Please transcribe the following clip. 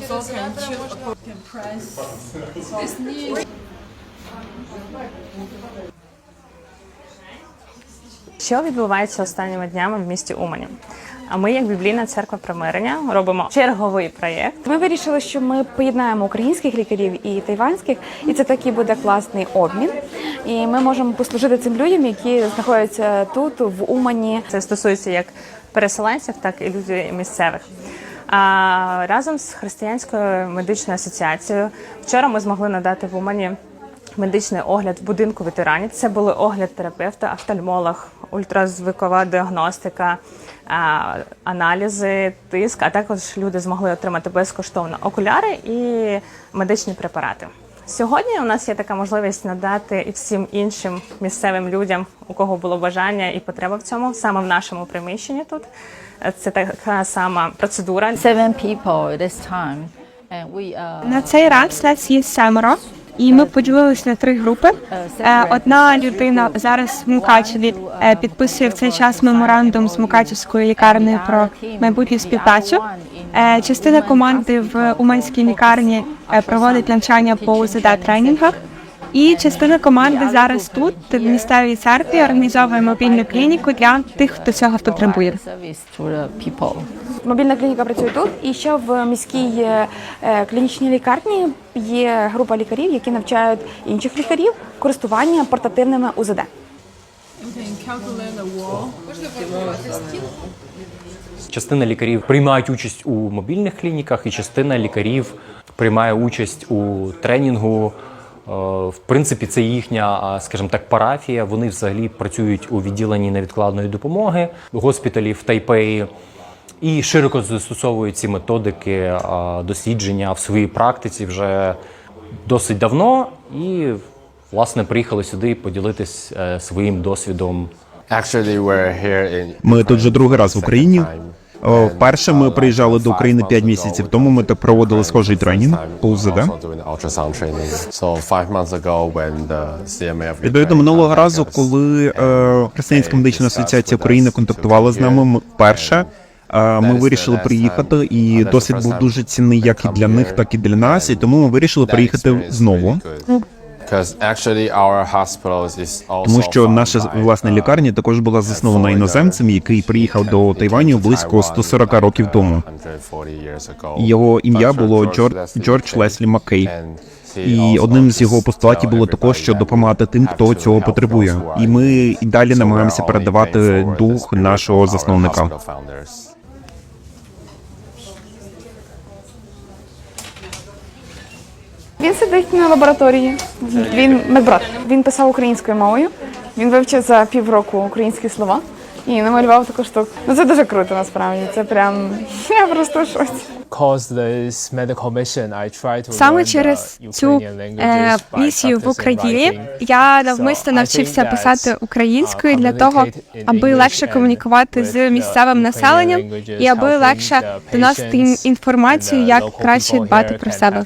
Через ребра можна Що відбувається останніми днями в місті Умані? А ми, як біблійна церква примирення, робимо черговий проєкт. Ми вирішили, що ми поєднаємо українських лікарів і тайванських, і це такий буде класний обмін. І ми можемо послужити цим людям, які знаходяться тут, в Умані. Це стосується як переселенців, так і людей місцевих. Разом з християнською медичною асоціацією вчора ми змогли надати в Умані медичний огляд в будинку ветеранів. Це були огляд терапевта, офтальмолог, ультразвукова діагностика, аналізи, тиск. А також люди змогли отримати безкоштовно окуляри і медичні препарати. Сьогодні у нас є така можливість надати і всім іншим місцевим людям, у кого було бажання і потреба в цьому, саме в нашому приміщенні тут. Е, Це така сама процедура. seven people this time, and we uh, На цей раз нас є семеро, і ми поділились на три групи. Е, Одна людина зараз в Мукачеві е, підписує в цей час меморандум з Мукачевською лікарнею про майбутню співпрацю. Е, Частина команди в Уманській лікарні е, проводить навчання по УЗД тренінгах. І частина команди зараз тут, в місцевій церкві, організовує мобільну клініку для тих, хто цього потребує. Мобільна клініка працює тут. І ще в міській е, е, клінічній лікарні є група лікарів, які навчають інших лікарів користування портативними УЗД. Частина лікарів приймають участь у мобільних клініках, і частина лікарів приймає участь у тренінгу. Е, В принципі, це їхня, скажімо так, парафія. Вони взагалі працюють у відділенні невідкладної допомоги госпіталів в Тайпеї і широко застосовують ці методики дослідження в своїй практиці вже досить давно. І, власне, приїхали сюди поділитись е, своїм досвідом Actually, we're here in Ми тут вже другий раз в Україні. О, Вперше ми приїжджали до України 5 місяців тому. Ми так проводили схожий тренінг по УЗД. Відповідно, минулого разу, коли е, Християнська медична асоціація України контактувала з нами вперше. е, Ми вирішили приїхати, і досвід був дуже цінний як і для них, так і для нас. І тому ми вирішили приїхати знову. Тому що наша власна uh, лікарня також була заснована іноземцем, який приїхав до Тайваню близько 140 років тому. 140 years. Його ім'я було Джордж. Леслі Маккей. І одним з його постулатів було також, що допомагати тим, хто цього потребує. І ми і далі намагаємося передавати дух нашого засновника. Сидить на лабораторії. Він медбрат. Він писав українською мовою. Він вивчив за півроку українські слова і намалював таку штуку. Ну це дуже круто насправді. Це прям я просто в шоці. Cause this medical mission, I try to Саме через цю Ukrainian е, місію в Україні я навмисно навчився писати українською uh, для того, аби легше комунікувати з місцевим населенням і аби легше доносити інформацію, як краще дбати про себе.